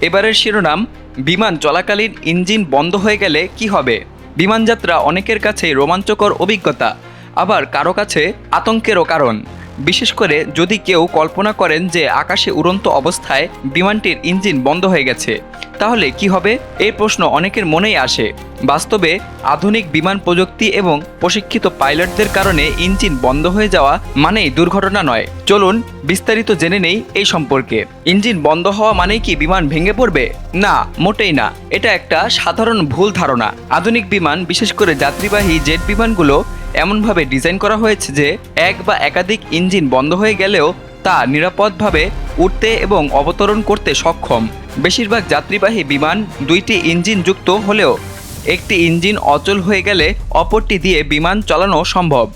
এবারের শিরোনাম, বিমান চলাকালীন ইঞ্জিন বন্ধ হয়ে গেলে কি হবে? বিমানযাত্রা অনেকের কাছে রোমাঞ্চকর অভিজ্ঞতা, আবার কারও কাছে আতঙ্কেরও কারণ। বিশেষ করে যদি কেউ কল্পনা করেন যে আকাশে উড়ন্ত অবস্থায় বিমানটির ইঞ্জিন বন্ধ হয়ে গেছে, তাহলে কি হবে? এই প্রশ্ন অনেকের মনেই আসে। বাস্তবে আধুনিক বিমান প্রযুক্তি এবং প্রশিক্ষিত পাইলটদের কারণে ইঞ্জিন বন্ধ হয়ে যাওয়া মানেই দুর্ঘটনা নয়। চলুন বিস্তারিত জেনে নেই এই সম্পর্কে। ইঞ্জিন বন্ধ হওয়া মানেই কি বিমান ভেঙে পড়বে? না, মোটেই না। এটা একটা সাধারণ ভুল ধারণা। আধুনিক বিমান, বিশেষ করে যাত্রীবাহী জেট বিমানগুলো এমনভাবে ডিজাইন করা হয়েছে যে এক বা একাধিক ইঞ্জিন বন্ধ হয়ে গেলেও তা নিরাপদভাবে উঠতে এবং অবতরণ করতে সক্ষম। বেশিরভাগ যাত্রীবাহী বিমান দুইটি ইঞ্জিন যুক্ত হলেও একটি ইঞ্জিন অচল হয়ে গেলে অপরটি দিয়ে বিমান চালানো সম্ভব।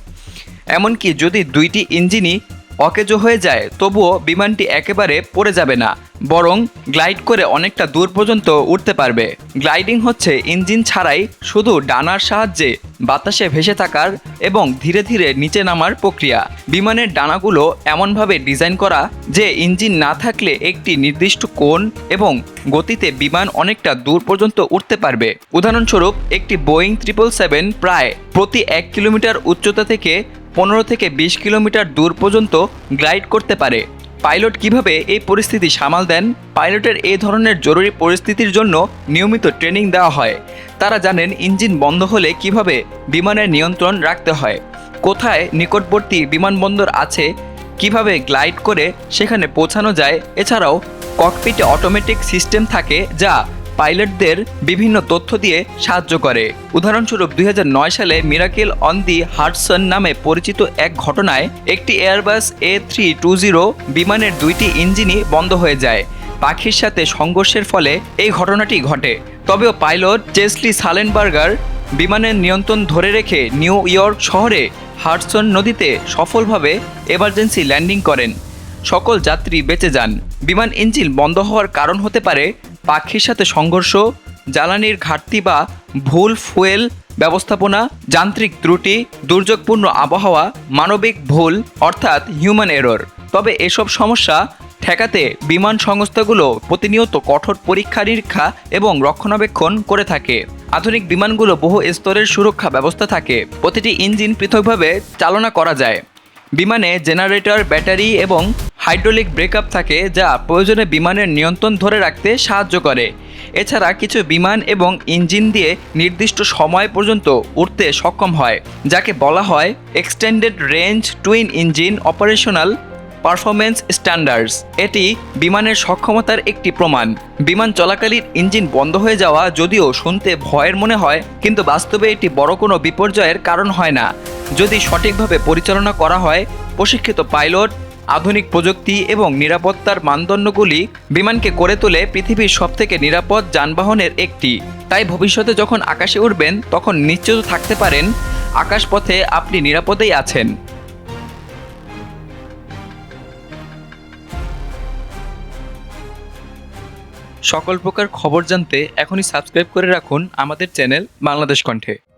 এমনকি যদি দুইটি ইঞ্জিনই অকেজো হয়ে যায়, তবুও বিমানটি একেবারে পড়ে যাবে না, বরং গ্লাইড করে অনেকটা দূর পর্যন্ত উঠতে পারবে। গ্লাইডিং হচ্ছে ইঞ্জিন ছাড়াই শুধু ডানার সাহায্যে বাতাসে ভেসে থাকার এবং ধীরে ধীরে নিচে নামার প্রক্রিয়া। বিমানের ডানাগুলো এমনভাবে ডিজাইন করা যে ইঞ্জিন না থাকলে একটি নির্দিষ্ট কোণ এবং গতিতে বিমান অনেকটা দূর পর্যন্ত উঠতে পারবে। উদাহরণস্বরূপ, একটি বোয়িং ট্রিপল সেভেন প্রায় প্রতি এক কিলোমিটার উচ্চতা থেকে পনেরো থেকে বিশ কিলোমিটার দূর পর্যন্ত গ্লাইড করতে পারে। পাইলট কীভাবে এই পরিস্থিতি সামাল দেন? পাইলটের এই ধরনের জরুরি পরিস্থিতির জন্য নিয়মিত ট্রেনিং দেওয়া হয়। তারা জানেন ইঞ্জিন বন্ধ হলে কীভাবে বিমানের নিয়ন্ত্রণ রাখতে হয়, কোথায় নিকটবর্তী বিমানবন্দর আছে, কীভাবে গ্লাইড করে সেখানে পৌঁছানো যায়। এছাড়াও ককপিটে অটোমেটিক সিস্টেম থাকে যা পাইলটদের বিভিন্ন তথ্য দিয়ে সাহায্য করে। উদাহরণস্বরূপ, দুই হাজার নয় সালে মিরাকেল অন দি হার্টসন নামে পরিচিত এক ঘটনায় একটি Airbus A three two zero বিমানের দুইটি ইঞ্জিনই বন্ধ হয়ে যায়। পাখির সাথে সংঘর্ষের ফলে এই ঘটনাটি ঘটে। তবেও পাইলট চেসলি সালেনবার্গার বিমানের নিয়ন্ত্রণ ধরে রেখে নিউ ইয়র্ক শহরে হার্টসন নদীতে সফলভাবে এমার্জেন্সি ল্যান্ডিং করেন। সকল যাত্রী বেঁচে যান। বিমান ইঞ্জিন বন্ধ হওয়ার কারণ হতে পারে পাখির সাথে সংঘর্ষ, জ্বালানির ঘাটতি বা ভুল ফুয়েল ব্যবস্থাপনা, যান্ত্রিক ত্রুটি, দুর্যোগপূর্ণ আবহাওয়া, মানবিক ভুল, অর্থাৎ হিউম্যান এরর তবে এসব সমস্যা ঠেকাতে বিমান সংস্থাগুলো প্রতিনিয়ত কঠোর পরীক্ষা নিরীক্ষা এবং রক্ষণাবেক্ষণ করে থাকে। আধুনিক বিমানগুলো বহু স্তরের সুরক্ষা ব্যবস্থা থাকে। প্রতিটি ইঞ্জিন পৃথকভাবে চালনা করা যায়। বিমানে জেনারেটর, ব্যাটারি এবং হাইড্রোলিক ব্রেকআপ থাকে যা প্রয়োজনে বিমানের নিয়ন্ত্রণ ধরে রাখতে সাহায্য করে। এছাড়া কিছু বিমান এবং ইঞ্জিন দিয়ে নির্দিষ্ট সময় পর্যন্ত উঠতে সক্ষম হয়, যাকে বলা হয় extended range twin engine operational performance standards এটি বিমানের সক্ষমতার একটি প্রমাণ। বিমান চলাকালীন ইঞ্জিন বন্ধ হয়ে যাওয়া যদিও শুনতে ভয়ের মনে হয়, কিন্তু বাস্তবে এটি বড় কোনো বিপর্যয়ের কারণ হয় না। যদি সঠিকভাবে পরিচালনা করা হয়, প্রশিক্ষিত পাইলট আধুনিক প্রযুক্তি এবং নিরাপত্তার মানদণ্ডগুলি বিমানকে করে তোলে পৃথিবীর সবথেকে নিরাপদ যানবাহনের একটি। তাই ভবিষ্যতে যখন আকাশে উঠবেন তখন নিশ্চিত থাকতে পারেন, আকাশপথে আপনি নিরাপদেই আছেন। সকল প্রকার খবর জানতে এখনই সাবস্ক্রাইব করে রাখুন আমাদের চ্যানেল বাংলাদেশ কণ্ঠে।